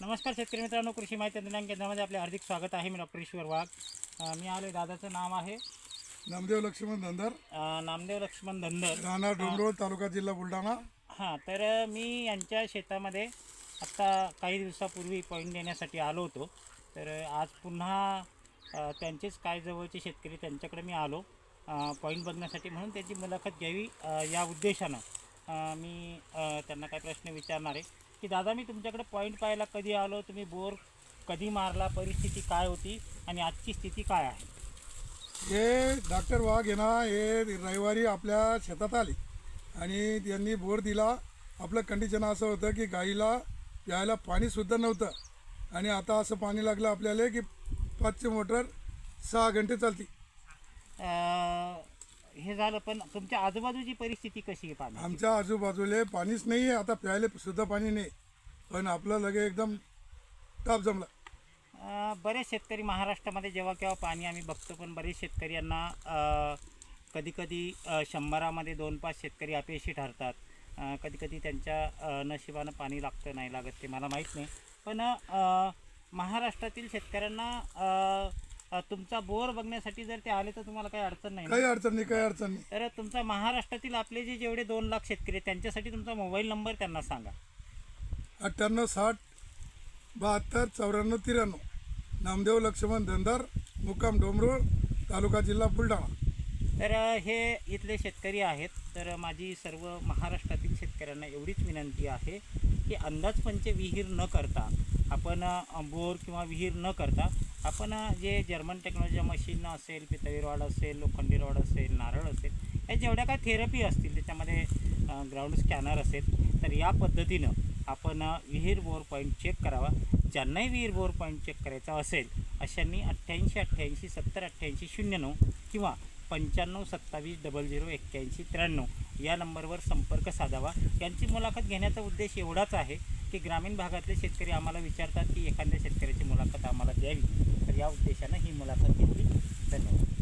नमस्कार शेतकरी मित्रांनो कृषी माहिती तंत्रज्ञान केंद्रामध्ये आपले हार्दिक स्वागत आहे. मी डॉक्टर ईश्वर वाघ. अ, मी आलो दादाचं नाव आहे. नामदेव लक्ष्मण धंदर. अ, नामदेव लक्ष्मण धंदर. राहणार डोंगरोळ तालुका जिल्हा बुलढाणा. हां तर मी यांच्या शेतामध्ये आत्ता काही दिवसापूर्वी पॉईंट देण्यासाठी आलो होतो. तर आज पुन्हा अ, त्यांचेच काय जवळचे शेतकरी त्यांच्याकडे मी आलो. पॉईंट बघण्यासाठी म्हणून त्यांची मुलाखत घ्यावी अ, या उद्देशानं. अ, मी अ, त्यांना काही प्रश्न विचारणार आहे. की दादा मी तुमच्याकडे पॉईंट पाहायला कधी आलो? तुम्ही बोर कधी मारला? परिस्थिती काय होती? आणि आजची स्थिती काय आहे? हे डॉक्टर वाघ आहे ना हे रविवारी आपल्या शेतात आले. आणि त्यांनी बोर दिला. आपलं कंडिशन असं होतं की गाईला प्यायला पाणीसुद्धा नव्हतं. आणि आता असं पाणी लागलं आपल्याला की पाचशे मोटर सहा घंटे चालती. हे झालं पण तुमच्या आजूबाजूची परिस्थिती कशी आहे पाणी आमच्या आजूबाजूला पाणीच नाही आहे आता प्यायला सुद्धा पाणी नाही. पण आपलं लगे एकदम ताप जमला. अ, बरेच शेतकरी महाराष्ट्रामध्ये जेव्हा केव्हा पाणी आम्ही बघतो पण बरेच शेतकरी यांना कधी कधी शंभरामध्ये दोन पाच शेतकरी अपयशी ठरतात. कधी कधी त्यांच्या अ, नशिबानं पाणी लागतं नाही लागत ते मला माहीत नाही. पण अ, महाराष्ट्रातील शेतकऱ्यांना अ, तुमचा बोर बघण्यासाठी जर ते आले तर तुम्हाला काही अडचण नाही ना? काही अडचण नाही काही अडचण नाही. तर तुमचा महाराष्ट्रातील आपले जे जेवढे दोन लाख शेतकरी आहेत त्यांच्यासाठी तुमचा मोबाईल नंबर त्यांना सांगा. अठ्ठ्याण्णव साठ बहात्तर चौऱ्याण्णव त्र्याण्णव. नामदेव लक्ष्मण धंदार मुक्काम डोंबरोळ तालुका जिल्हा बुलढाणा. तर हे इथले शेतकरी आहेत. तर माझी सर्व महाराष्ट्रातील शेतकऱ्यांना एवढीच विनंती आहे की अंदाजपंचे विहीर न करता आपण बोर किंवा विहीर न करता आपण जे जर्मन टेक्नॉलॉजी मशीन असेल पितळी रॉड असेल लोखंडी रॉड असेल नारळ असेल या जेवढ्या काय थेरपी असतील त्याच्यामध्ये ग्राउंड स्कॅनर असेल तर या पद्धतीनं आपण विहीर बोर पॉईंट चेक करावा. ज्यांनाही विहीर बोर पॉईंट चेक करायचा असेल अशांनी अठ्ठ्याऐंशी अठ्ठ्याऐंशी सत्तर अठ्ठ्याऐंशी शून्य नऊ किंवा पंच्याण्णव सत्तावीस डबल झिरो एक्क्याऐंशी त्र्याण्णव या नंबरवर संपर्क साधावा. यांची मुलाखत घेण्याचा उद्देश एवढाच आहे की ग्रामीण भागातले शेतकरी आम्हाला विचारतात की एखाद्या शेतकऱ्याची मुलाखत आम्हाला द्यावी. या उद्देशानं ही मुलाखत घेतली. धन्यवाद.